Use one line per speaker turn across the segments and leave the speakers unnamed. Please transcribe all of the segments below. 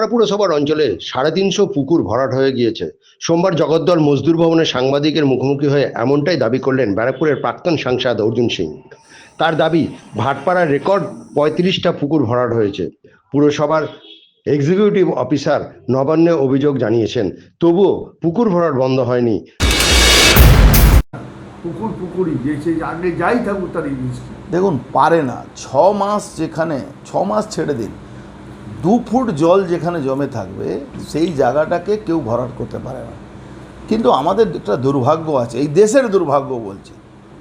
ভাটপাড়া পুরসভার অঞ্চলে সাড়ে তিনশো পুকুর ভরাট হয়ে গিয়েছে। সোমবার জগদ্দল মজদুর ভবনে সাংবাদিকের মুখোমুখি হয়ে এমনটাই দাবি করলেন ব্যারাকপুরের প্রাক্তন সাংসদ অর্জুন সিং। তার দাবি ভাটপাড়ার রেকর্ড পঁয়ত্রিশটা পুকুর ভরাট হয়েছে। পুরসভার এক্সিকিউটিভ অফিসার নবান্নে অভিযোগ জানিয়েছেন তবুও পুকুর ভরাট বন্ধ হয়নি।
পুকুর পুকুরই যে সেই আগে যাই থাকুক তার
দেখুন পারে না। ছ মাস যেখানে ছ মাস ছেড়ে দিন। দু ফুট জল যেখানে জমে থাকবে, সেই জায়গাটাকে কেউ ভরাট করতে পারে না। কিন্তু আমাদের একটা দুর্ভাগ্য আছে, এই দেশের দুর্ভাগ্য বলছি।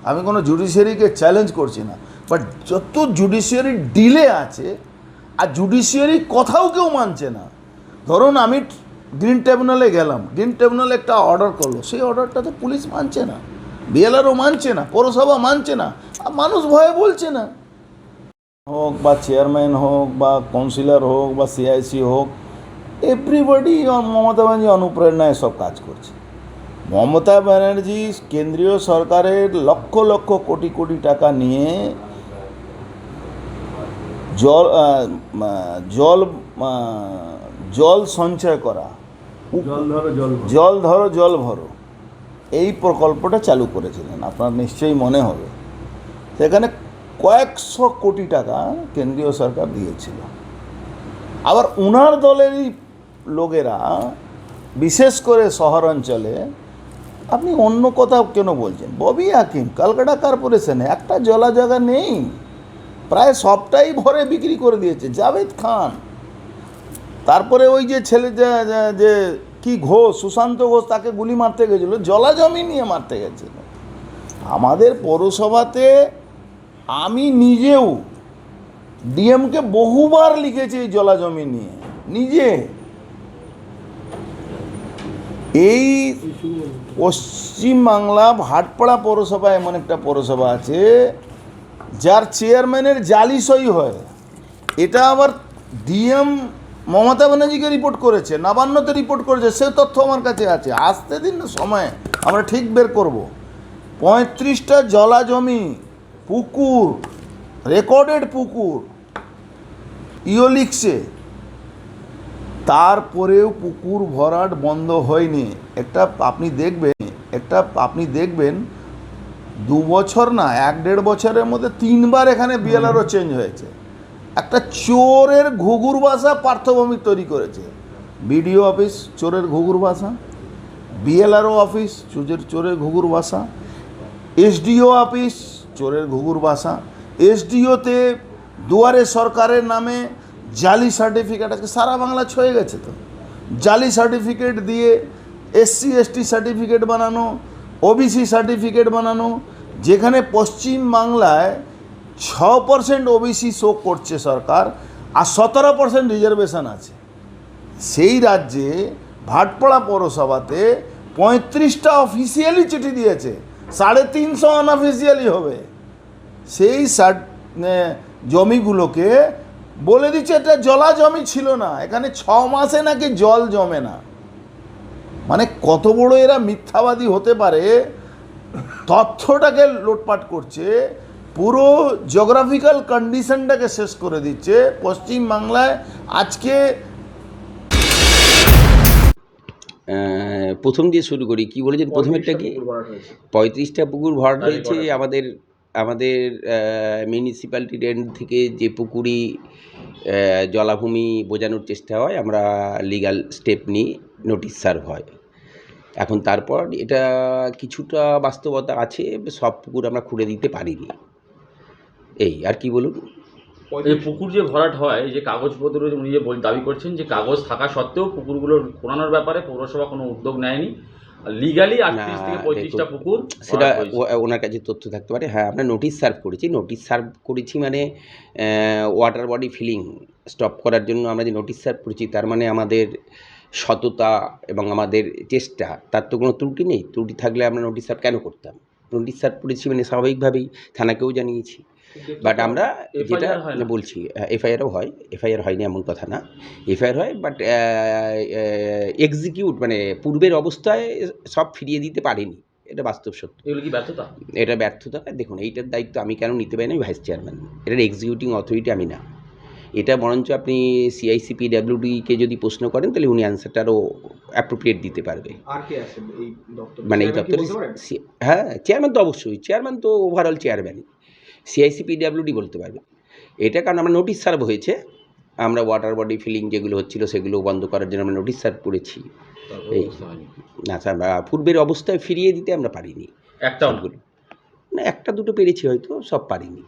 আমি কোনো জুডিশিয়ারিকে চ্যালেঞ্জ করছি না বাট যত জুডিশিয়ারি ডিলে আছে, আর জুডিশিয়ারি কথাও কেউ মানছে না। ধরুন আমি গ্রিন ট্রিবিউনালে গেলাম গ্রিন ট্রিবিউনাল একটা অর্ডার করল, সেই অর্ডারটা তো পুলিশ মানছে না বিএলআরও মানছে না, পৌরসভা মানছে না, আর মানুষ ভয়ে বলছে না। হোক বা চেয়ারম্যান হোক বা কাউন্সিলর হোক বা সিআইসি হোক এভরিবডি মমতা ব্যানার্জি অনুপ্রেরণায় সব কাজ করছে। মমতা ব্যানার্জি কেন্দ্রীয় সরকারের লক্ষ লক্ষ কোটি কোটি টাকা নিয়ে জল জল জল সঞ্চয় করা
জল ধরো জল ভরো।
জল ধরো জল ভরো এই প্রকল্পটা চালু করেছিলেন। আপনার নিশ্চয়ই মনে হবে। সেখানে কয়েকশো কোটি টাকা কেন্দ্রীয় সরকার দিয়েছিল। আবার উনার দলেরই লোকেরা, বিশেষ করে শহর অঞ্চলে আপনি অন্য কথা কেন বলছেন? ববি হাকিম কলকাতা কর্পোরেশনে একটা জলা জায়গা নেই। প্রায় সবটাই ভরে বিক্রি করে দিয়েছে, জাভেদ খান। তারপরে ওই যে ছেলে যে কি ঘোষ, সুশান্ত ঘোষ, তাকে গুলি মারতে গেছিল জলা জমি নিয়ে মারতে গেছিল। আমাদের পৌরসভাতে আমি নিজেও ডিএমকে বহুবার লিখেছি এই জলা জমি নিয়ে, নিজে। এই পশ্চিমবাংলা ভাটপাড়া পৌরসভা এমন একটা পৌরসভা আছে, যার চেয়ারম্যানের জালি সই হয়। এটা আবার ডিএম মমতা ব্যানার্জিকে রিপোর্ট করেছে, নবান্নতে রিপোর্ট করেছে, সে তথ্য আমার কাছে আছে। আসতে দিন না সময়, আমরা ঠিক বের করব। পঁয়ত্রিশটা জলা জমি পুকুর রেকর্ডেড পুকুর ইও লিখছে তারপরেও পুকুর ভরাট বন্ধ হয়নি। একটা আপনি দেখবেন একটা আপনি দেখবেন দু বছর না এক দেড় বছরের মধ্যে তিনবার এখানে বিএলআরও চেঞ্জ হয়েছে। একটা চোরের ঘুঘুর বাসা পার্থভূমি তৈরি করেছে। বিডিও অফিস চোরের ঘুঘুর বাসা। বিএলআরও অফিস চোরের চোরের ঘুঘুর বাসা। এসডিও অফিস চোরের ঘুঘুর বাসা। এসডিওতে দুয়ারে সরকারের নামে জালি সার্টিফিকেট আজকে সারা বাংলা ছয়ে গেছে তো। জালি সার্টিফিকেট দিয়ে এসসি, এসটি সার্টিফিকেট বানানো, ওবিসি সার্টিফিকেট বানানো, যেখানে পশ্চিম বাংলায় ছ পার্সেন্ট ওবিসি শো করছে সরকার আর সতেরো পার্সেন্ট রিজার্ভেশন আছে। সেই রাজ্যে ভাটপাড়া পৌরসভাতে পঁয়ত্রিশটা অফিসিয়ালি চিঠি দিয়েছে। সাড়ে তিনশো আনঅফিসিয়ালি হবে। সেই জমিগুলোকে বলে দিচ্ছে, এটা জলা জমি ছিল না, এখানে ছ মাসে নাকি জল জমে না। মানে কত বড় এরা মিথ্যাবাদী হতে পারে, তথ্যটাকে লোটপাট করছে, পুরো জিওগ্রাফিক্যাল কন্ডিশনটাকে শেষ করে দিচ্ছে পশ্চিম বাংলায় আজকে
প্রথম দিয়ে শুরু করি কি বলেছেন? প্রথমেরটা কি? পঁয়ত্রিশটা পুকুর ভরাট হয়েছে আমাদের আমাদের মিউনিসিপ্যালিটি রেন্ট থেকে যে পুকুরি জলাভূমি বোঝানোর চেষ্টা হয় আমরা লিগ্যাল স্টেপ নিই নোটিশ সার্ভ হয়। এখন তারপর এটা কিছুটা বাস্তবতা আছে সব পুকুর আমরা খুঁড়ে দিতে পারিনি। এই আর কি বলুন?
এই পুকুর যে ভরাট হয় এই যে কাগজপত্র উনি যে বল- দাবি করছেন যে কাগজ থাকা সত্ত্বেও পুকুরগুলো খোঁড়ানোর ব্যাপারে পৌরসভা কোনো উদ্যোগ নেয়নি। লিগালি আটত্রিশ থেকে পঁয়ত্রিশটা পুকুর
সেটা ওনার কাছে তথ্য থাকতে পারে। হ্যাঁ আমরা নোটিশ সার্ভ করেছি। নোটিশ সার্ভ করেছি মানে ওয়াটার বডি ফিলিং স্টপ করার জন্য আমরা যে নোটিশ সার্ভ করেছি তার মানে আমাদের সততা এবং আমাদের চেষ্টা তার তো কোনো ত্রুটি নেই। ত্রুটি থাকলে আমরা নোটিশ সার্ভ কেন করতাম? নোটিশ সার্ভ করেছি মানে স্বাভাবিকভাবেই থানাকেও জানিয়েছি। বাট আমরা যেটা। বলছি এফআইআরও হয় এফআইআর হয়নি এমন কথা না। এফআইআর হয় বাট এক্সিকিউট মানে পূর্বের অবস্থায় সব ফিরিয়ে দিতে পারেনি। এটা বাস্তব সত্য।
এগুলো কি ব্যর্থতা?
এটা ব্যর্থতা দেখুন এইটার দায়িত্ব আমি কেন নিতে পারি না? ভাইস চেয়ারম্যান এটার এক্সিকিউটিং অথরিটি আমি না। এটা বরঞ্চ আপনি সিআইসিপি ডাব্লিউডিকে যদি প্রশ্ন করেন তাহলে উনি অ্যান্সারটা আরও অ্যাপ্রোপ্রিয়েট দিতে পারবে।
আর কে আছেন এই দপ্তর?
মানে এই দপ্তরে হ্যাঁ চেয়ারম্যান তো অবশ্যই। চেয়ারম্যান তো ওভারঅল চেয়ারম্যানই সিআইসিপি ডাব্লিউডি বলতে পারবে। এটা কারণ আমরা নোটিশ সার্ভ হয়েছে। আমরা ওয়াটার বডি ফিলিং যেগুলো হচ্ছিল সেগুলো বন্ধ করার জন্য আমরা নোটিশ সার্ভ করেছি। এই। না স্যার পূর্বের অবস্থায় ফিরিয়ে দিতে আমরা পারিনি।
একটাও না।
সবগুলো। না একটা দুটো পেরেছি হয়তো সব পারিনি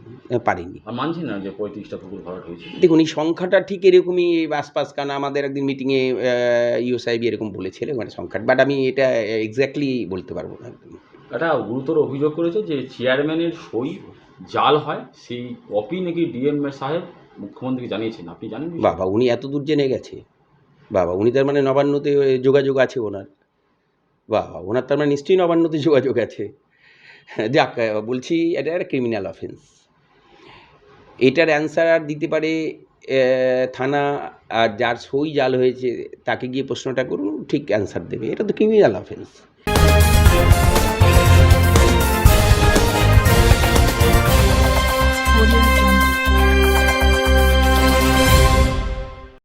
পারিনি।
মানছি না যে পঁয়ত্রিশটা পুকুর ভরাট হয়েছে।
দেখুন এই সংখ্যাটা ঠিক এরকমই আশপাশ কারণ আমাদের একদিন মিটিংয়ে ইউ সাহেব এরকম বলেছিলেন মানে সংখ্যাটা বাট আমি এটা এক্স্যাক্টলি বলতে পারব না একদম।
একটা গুরুতর অভিযোগ করেছে যে চেয়ারম্যানের সই জাল হয়, সেই কপি নাকি ডিএম সাহেব মুখ্যমন্ত্রীকে জানিয়েছেন। আপনি জানেন
বাবা, উনি এত দূর জেনে গেছে। বাবা, উনি তার মানে নবান্নতে যোগাযোগ আছে ওনার। বাবা, ওনার তার মানে নিশ্চয়ই নবান্নতে যোগাযোগ আছে। যাক বলছি, এটা একটা ক্রিমিনাল অফেন্স এটার অ্যান্সার আর দিতে পারে থানা, আর যার সই জাল হয়েছে, তাকে গিয়ে প্রশ্নটা করুন, ঠিক অ্যান্সার দেবে। এটা তো ক্রিমিনাল অফেন্স